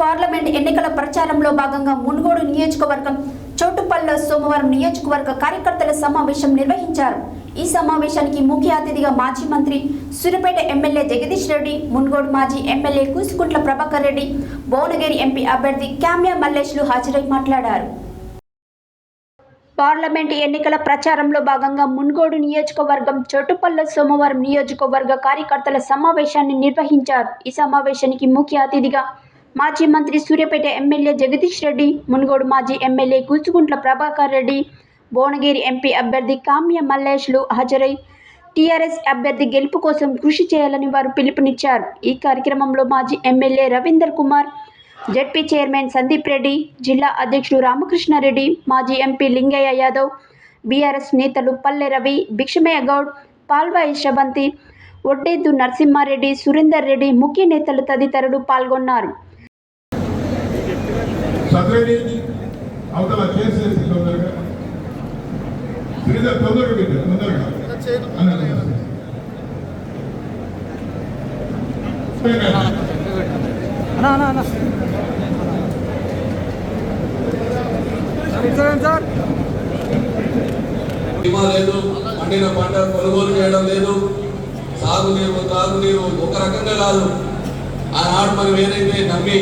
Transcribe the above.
Parliament ఎన్నికల ప్రచారంలో భాగంగా మున్గోడు నియోజకవర్గం చోటుపల్లిలో సోమవారం నియోజకవర్గ కార్యకర్తల సమావేశం నిర్వహించారు. ఈ సమావేశానికి ముఖ్య అతిథిగా మాజీ మంత్రి సూర్యపేట ఎమ్మెల్యే జగదీష్ రెడ్డి మున్గోడు మాజీ ఎమ్మెల్యే కూసుకుంట్ల ప్రభాకర్ రెడ్డి భువనగిరి ఎంపీ అభ్యర్థి క్యామ్యా మల్లేష్లు హాజరై మాట్లాడారు. పార్లమెంట్ ఎన్నికల ప్రచారంలో భాగంగా మున్గోడు నియోజకవర్గం చోటుపల్ల సోమవారం నియోజకవర్గ కార్యకర్తల సమావేశాన్ని నిర్వహించారు. ఈ సమావేశానికి ముఖ్య అతిథిగా మాజీ మంత్రి సూర్యాపేట ఎమ్మెల్యే జగదీష్ రెడ్డి మునుగోడు మాజీ ఎమ్మెల్యే కూచుకుంట్ల ప్రభాకర్ రెడ్డి భువనగిరి ఎంపీ అభ్యర్థి కామ్య మల్లేష్లు హాజరై టీఆర్ఎస్ అభ్యర్థి గెలుపు కోసం కృషి చేయాలని వారు పిలుపునిచ్చారు. ఈ కార్యక్రమంలో మాజీ MLA Ravinder Kumar ZP chairman Sandeep Reddy జిల్లా అధ్యక్షుడు రామకృష్ణారెడ్డి మాజీ ఎంపీ లింగయ్య యాదవ్ బీఆర్ఎస్ నేతలు పల్లె రవి భిక్షమయ్య గౌడ్ పాల్వాయి యశవంతి ఒడ్డేదు నరసింహారెడ్డి సురేందర్ రెడ్డి ముఖ్య నేతలు తదితరులు పాల్గొన్నారు. చదివేది అవతల చేసేసి తొందరగా? శ్రీధర్ తొందరగా పెట్టారు తొందరగా. అన్నది. అన్నా. అన్నా అన్నా సార్ సార్ బీమా లేదు పండిన పంట కొనుగోలు చేయడం లేదు. సాగునీరు తాగునీరు ఒక రకంగా కాదు. ఆనాడు మనం ఏదైతే నమ్మి